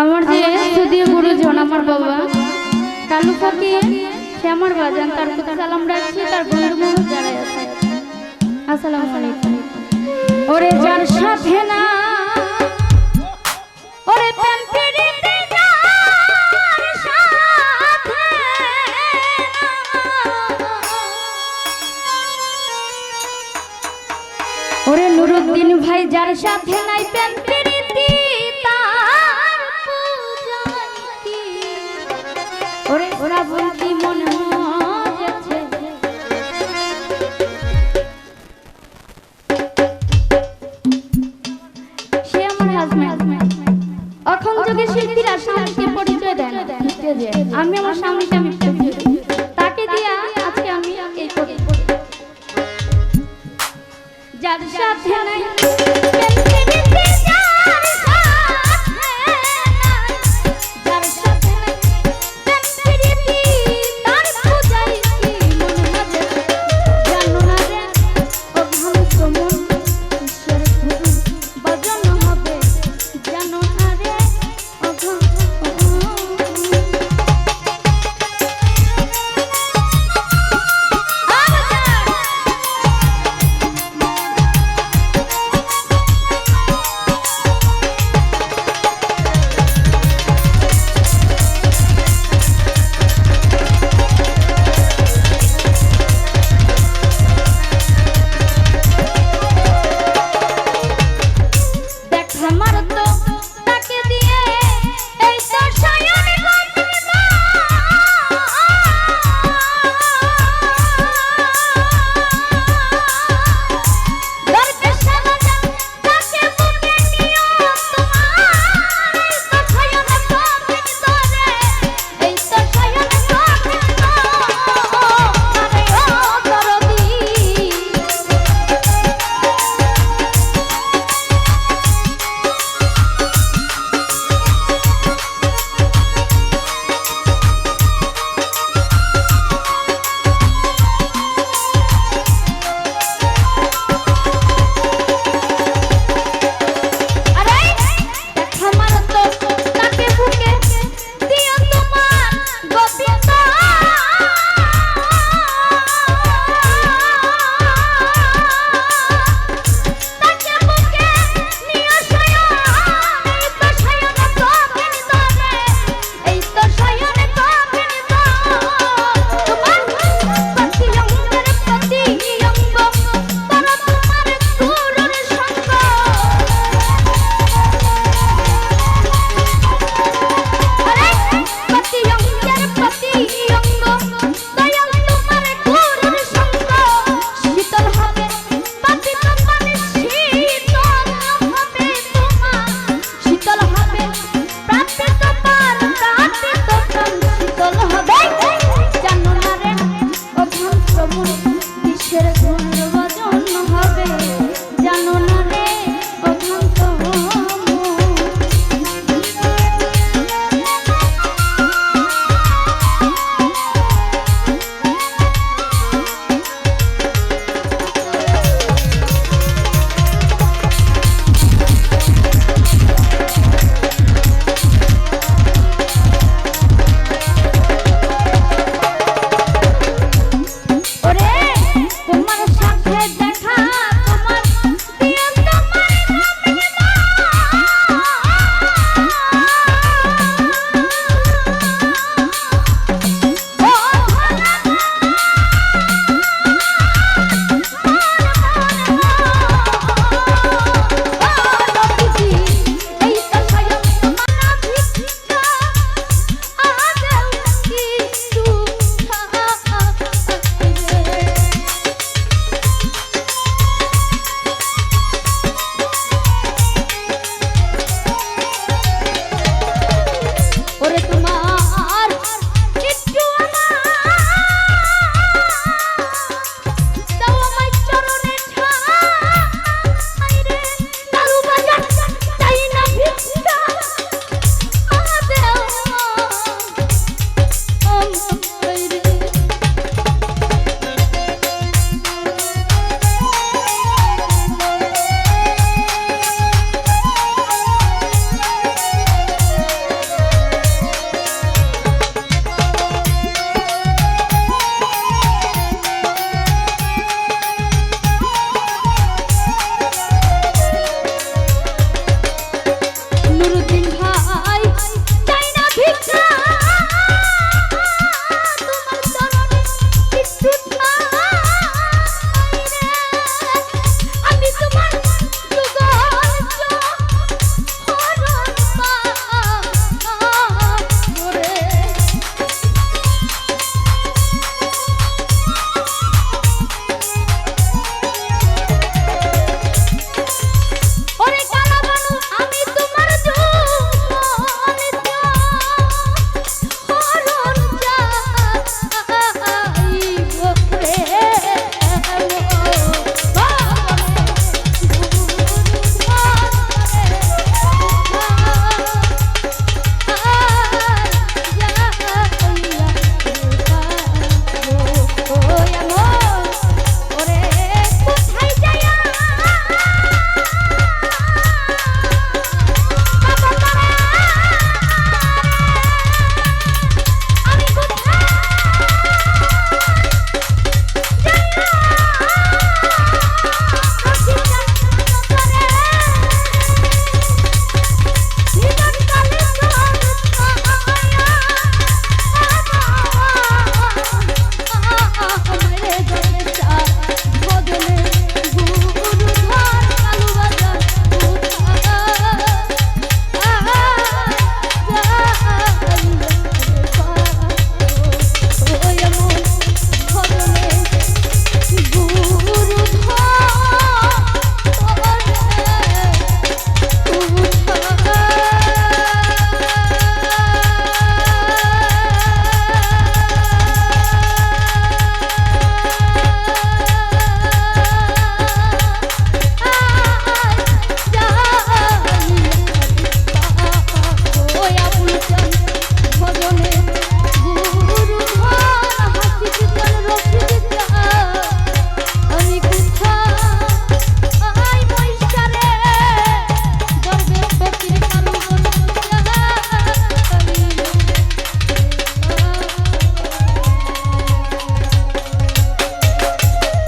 আমার যে সুদীয় গুরুজন, আমার বাবা, কালু ফকির সে আমার বাজান, তার প্রতি সালাম রাখছি, তার বন্ধু বান্ধব যারা আছে আসসালামু আলাইকুম ওরে যার সাথে না, ওরে। ওরে ভাই, যার সাথে হাজবেন্ড অখন যুগে শিল্পীরা স্বামীকে পরিচয় দেন। আমি আমার স্বামীকে আমি তাকে দিয়া আজকে আমি এই যার সাথে নাই